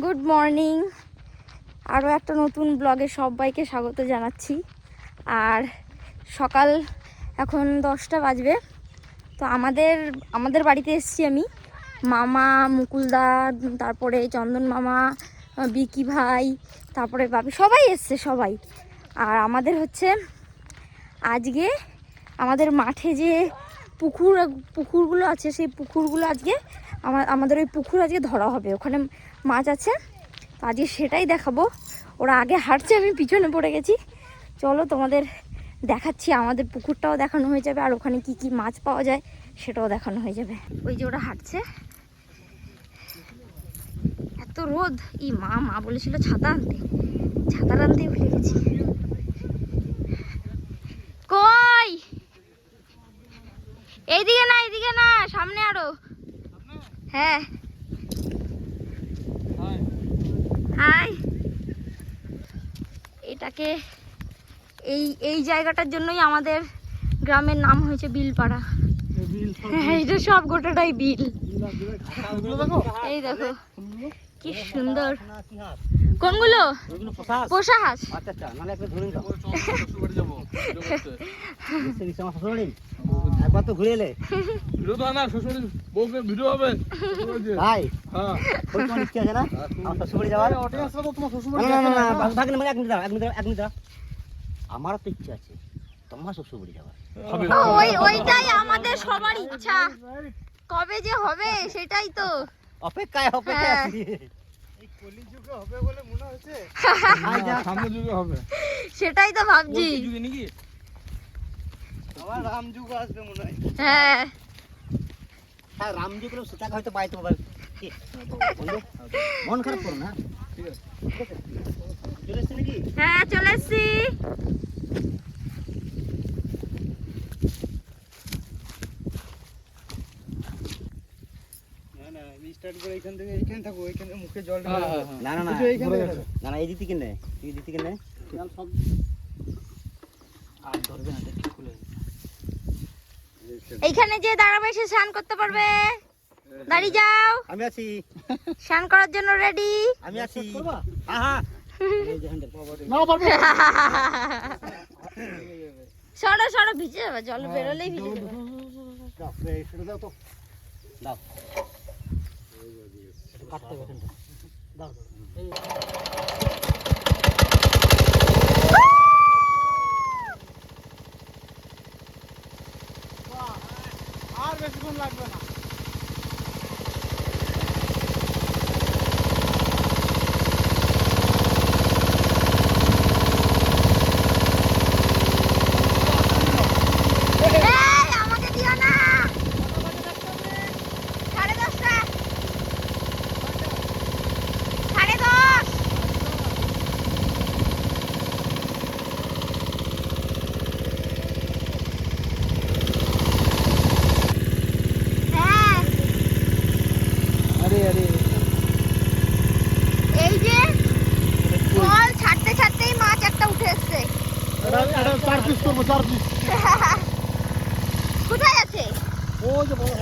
Good morning আরও একটা নতুন ব্লগে সবাইকে স্বাগত জানাচ্ছি। আর সকাল এখন দশটা বাজবে। তো আমাদের আমাদের বাড়িতে এসেছি আমি। মামা, মুকুলদা, তারপরে চন্দন মামা, বিকি ভাই, তারপরে বাবি, সবাই এসছে, সবাই। আর আমাদের হচ্ছে আজকে আমাদের মাঠে যে পুকুর, পুকুরগুলো আছে, সেই পুকুরগুলো আজকে আমার আমাদের ওই পুকুর আজকে ধরা হবে। ওখানে মাছ আছে। তো আজকে সেটাই দেখাবো। ওরা আগে হাঁটছে, আমি পিছনে পড়ে গেছি। চলো তোমাদের দেখাচ্ছি, আমাদের পুকুরটাও দেখানো হয়ে যাবে, আর ওখানে কি কি মাছ পাওয়া যায় সেটাও দেখানো হয়ে যাবে। ওই যে ওরা হাঁটছে। এত রোদ। ই মা মা বলেছিল ছাতা আনতে। ছাতা আনতেই ভুলে গেছি। কই? এইদিকে না এইদিকে না, সামনে আরও। হ্যাঁ। হাই এটাকে এই এই জায়গাটার জন্যই আমাদের গ্রামের নাম হয়েছে বিলপাড়া। হ্যাঁ এটা সব গোটাটাই বিল। এই দেখো কি সুন্দর। কোনগুলো? পোষা হাঁস আচ্ছা আচ্ছা নাহলে একবার ধরে যাও আমার একবার তো ঘুরে এলে। ভিডিও তো হয় না শ্বশুর বউকে ভিডিও হবে। ভাই হ্যাঁ। ওই তোমার ইচ্ছে আছে না? আমার শ্বশুর বাড়ি যাওয়ার? অডিয়েন্সরা তো তোমার শ্বশুর না না না ভাগ না এক মিনিট দাও এক মিনিট দাও এক মিনিট দাও আমারও তো ইচ্ছে আছে তোমার শ্বশুর বাড়ি যাওয়ার। হবে। ওই ওইটাই আমাদের সবার ইচ্ছা। কবে যে হবে সেটাই তো। অপেক্ষায় অপেক্ষায় হ্যাঁ। আছি। সামনে যুগে হবে। সেটাই তো ভাবছি। যুগে নাকি? আমার রাম যুগ আসবে মনে হয়। হ্যাঁ। হ্যাঁ রাম যুগ হলেও হয়তো পাইতে পারবে মন খারাপ করো না। ঠিক আছে। ঠিক আছে চলে এসছে নাকি? হ্যাঁ চলে এসছি। হ্যাঁ হ্যাঁ হ্যাঁ। না না না। না না এই দিতে কিনে এই দিতে কিনে আর ধরবে না দেখি খুলে এইখানে যে দাঁড়াবে সে স্নান করতে পারবে দাঁড়িয়ে যাও আমি আছি স্নান করার জন্য রেডি আমি আছি হ্যাঁ হ্যাঁ সরো সরো ভিজে যাবে জল বেরোলেই ভিজে যাবে দাও, এই সেটা দাও তো। দাও। একটু কাটতে হবে এখানটা। দাও, দাও। এই- আর বেশিক্ষণ লাগবে না এই, আমাকে দিও না সাড়ে দশটা সাড়ে দশ হ্যাঁ আরে আরে এই যে জল ছাড়তে ছাড়তেই মাছ একটা উঠে এসছে এটা চার পিস করব চার পিস কোথায় আছে? ও যে বড়।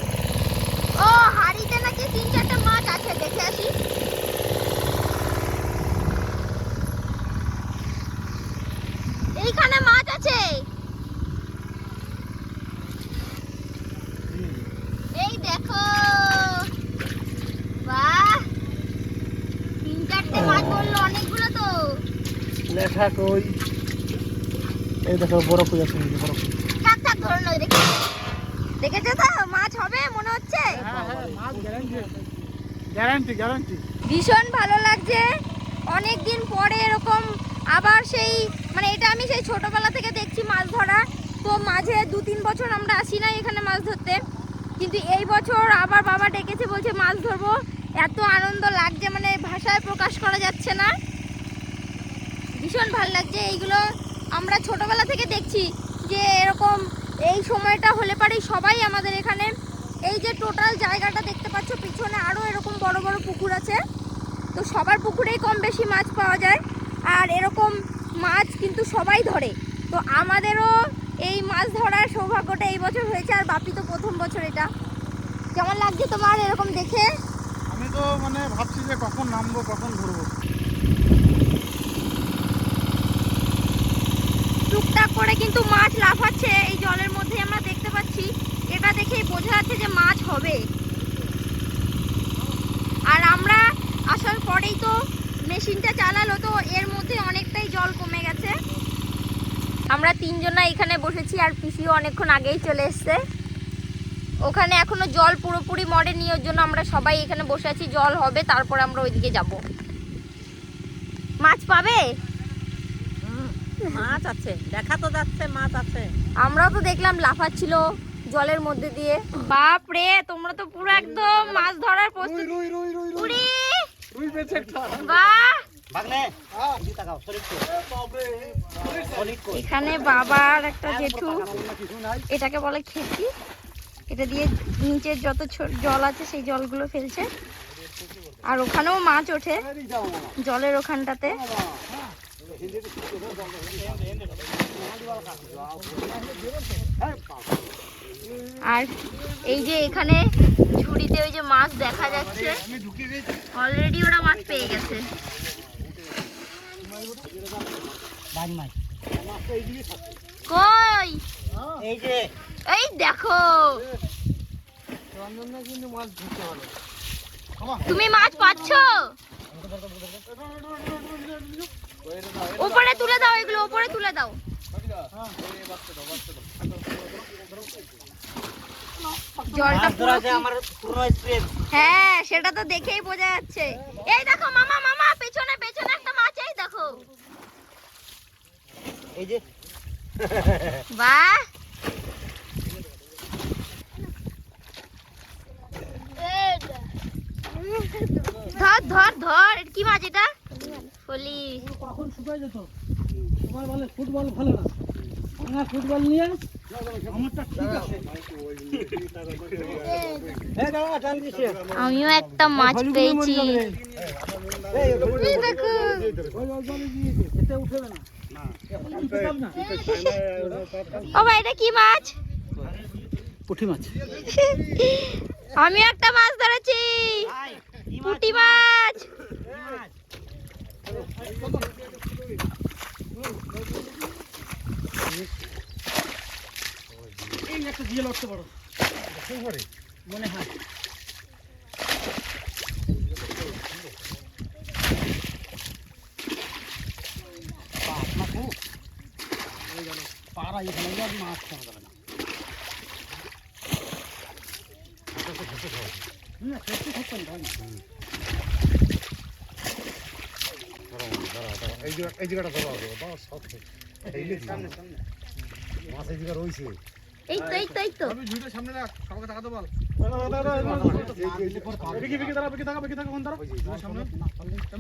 ও হাড়িতে নাকি তিন চারটা মাছ আছে দেখে আসি। এইখানে মাছ আছে। এই দেখো। বাহ। তিন চারটে মাছ বলল অনেকগুলো তো। লেখা কই? এই দেখো বরফ হয়ে আছে বরফ? থাক থাক ধরে দেখে দেখেছ তো? মাছ হবে মনে হচ্ছে? গ্যারান্টি গ্যারান্টি ভীষণ ভালো লাগছে। অনেক দিন পরে এরকম আবার সেই মানে এটা আমি সেই ছোটবেলা থেকে দেখছি মাছ ধরা। তো মাঝে দু তিন বছর আমরা আসি না এখানে মাছ ধরতে। কিন্তু এই বছর আবার বাবা ডেকেছে বলছে মাছ ধরবো। এত আনন্দ লাগছে মানে ভাষায় প্রকাশ করা যাচ্ছে না। ভীষণ ভালো লাগছে এইগুলো আমরা ছোটবেলা থেকে দেখছি যে এরকম এই সময়টা হলে পারেই সবাই আমাদের এখানে এই যে টোটাল জায়গাটা দেখতে পাচ্ছ, পিছনে আরও এরকম বড় বড় পুকুর আছে। তো সবার পুকুরেই কম বেশি মাছ পাওয়া যায় আর এরকম মাছ কিন্তু সবাই ধরে। তো আমাদেরও এই মাছ ধরার সৌভাগ্যটা এই বছর হয়েছে আর বাপি তো প্রথম বছর এটা। কেমন লাগছে তোমার এরকম দেখে? আমি তো মানে ভাবছি যে কখন নামবো, কখন ঘুরবো টুকটাক করে কিন্তু মাছ লাফাচ্ছে এই জলের মধ্যে আমরা দেখতে পাচ্ছি। এটা দেখেই বোঝা যাচ্ছে যে মাছ হবে। আর আমরা আসার পরেই তো মেশিনটা চালালো, তো এর মধ্যে অনেকটাই জল কমে গেছে। আমরা তিনজনা এখানে বসেছি আর পিসিও অনেকক্ষণ আগেই চলে এসছে। ওখানে এখনও জল পুরোপুরি মরেনি ওর জন্য আমরা সবাই এখানে বসে আছি, জল হবে, তারপর আমরা ওইদিকে যাব। মাছ পাবে? মাছ আছে দেখা তো যাচ্ছে মাছ আছে। আমরাও তো দেখলাম লাফাচ্ছিল জলের মধ্যে দিয়ে। বাপ রে তোমরা তো পুরো একদম মাছ ধরার প্রস্তুতি। রুই রুই রুই রুই রুই। একটা বাহ! এখানে বাবার একটা জেঠু। এটাকে বলে খেতি এটা দিয়ে নিচের যত জল আছে সেই জলগুলো ফেলছে। আর ওখানেও মাছ ওঠে জলের ওখানটাতে। আর এই যে এখানে ঝুড়িতে ওই যে মাছ দেখা যাচ্ছে। অলরেডি ওরা মাছ পেয়ে গেছে। কই? এই যে এই দেখো। তুমি মাছ পাচ্ছ? উপরে তুলে দাও এগুলো উপরে তুলে দাও। জলটা পুরো আমার পুরো স্প্রে হ্যাঁ সেটা তো দেখেই বোঝা যাচ্ছে। এই দেখো মামা মামা পেছনে পেছনে একটা মাছ এই দেখো। এই যে। বাহ! ধর ধর ধর কি মাছ এটা? ফলি কখন শুকাই যেত তোমার বলে ফুটবল ভালো না। আমার ফুটবল নিয়ে আমিও একটা মাছ পেয়েছি। ও ভাই এটা কি মাছ? পুঁটি মাছ। আমি একটা মাছ ধরেছি। পুঁটি মাছ? এই একটা দিয়ে লড়তে পারো। মনে হয়। পাড়া এখানে মাছ খাওয়া যাবে না। এই জায়গা এই জায়গাটা ধরা হবে বাবা সব সামনে সামনে মাছ এই জায়গা রয়েছে এই তো এই তো এই তো আমি ঝুড়িটা সামনে রাখ সবাইকে তাকাতে বল বিকি বিকি দাঁড়া বিকি থাকা বিকি থাকা কোন দাঁড়া সামনে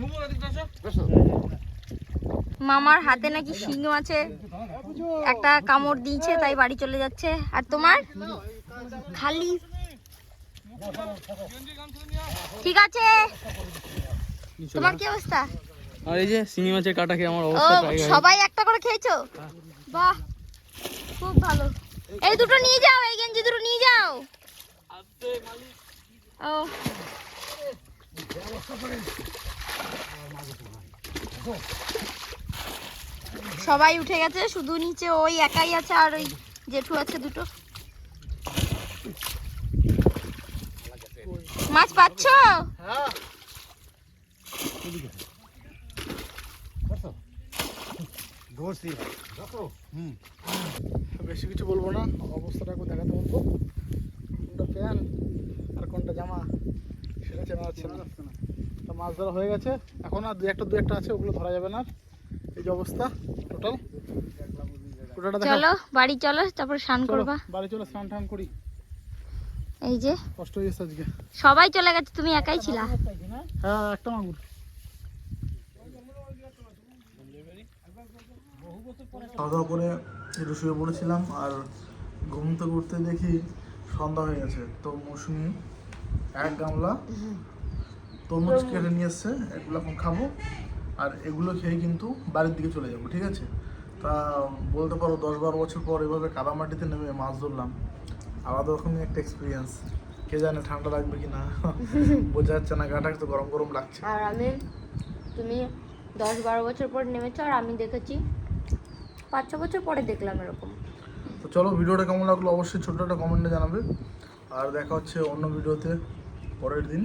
মুমু এদিকে আসো মামার হাতে নাকি শিং আছে একটা কামড় দিয়েছে তাই বাড়ি চলে যাচ্ছে আর তোমার খালি ঠিক আছে তোমার কি অবস্থা আর এই যে শিঙি মাছের কাটা খেয়ে আমার অবস্থা সবাই একটা করে খেয়েছো? বাহ খুব ভালো। এই দুটো নিয়ে যাও এই গেঞ্জি দুটো নিয়ে যাও। ও। সবাই উঠে গেছে শুধু নিচে ওই একাই আছে আর ওই জেঠু আছে দুটো। মাছ পাচ্ছ? ধরছি। বেশি কিছু বলব না অবস্থাটা একটু দেখাতে বলব। কোনটা প্যান আর কোনটা জামা সেটা চেনা যাচ্ছে না। তো মাছ ধরা হয়ে গেছে। এখন আর দু একটা দু একটা আছে ওগুলো ধরা যাবে না এই যে অবস্থা টোটাল। দেখা চলো বাড়ি চলো তারপর স্নান করবা। বাড়ি চলো স্নান টান করি। এই যে কষ্ট হয়ে গেছে আজকে। সবাই চলে গেছে তুমি একাই ছিলা? হ্যাঁ একটা মাগুর। খাওয়া দাওয়া করে একটু শুয়ে পড়েছিলাম আর ঘুমতে ঘুরতে দেখি সন্ধ্যা হয়ে গেছে। তো মৌসুমি এক গামলা তরমুজ কেটে নিয়ে এসছে, এগুলো এখন খাব আর এগুলো খেয়ে কিন্তু বাড়ির দিকে চলে যাব, ঠিক আছে? তা বলতে পারো দশ বারো বছর পর এভাবে কাদামাটিতে নেমে মাছ ধরলাম। আলাদা রকমের একটা এক্সপিরিয়েন্স কে জানে ঠান্ডা লাগবে কি না বোঝা যাচ্ছে না, গাটা তো গরম গরম লাগছে। আর আমি, তুমি দশ বারো বছর পর নেমেছো আর আমি দেখেছি পাঁচ ছ বছর পরে দেখলাম এরকম। তো চলো ভিডিওটা কেমন লাগল অবশ্যই ছোট্ট একটা কমেন্টে জানাবে। আর দেখা হচ্ছে অন্য ভিডিওতে, পরের দিন।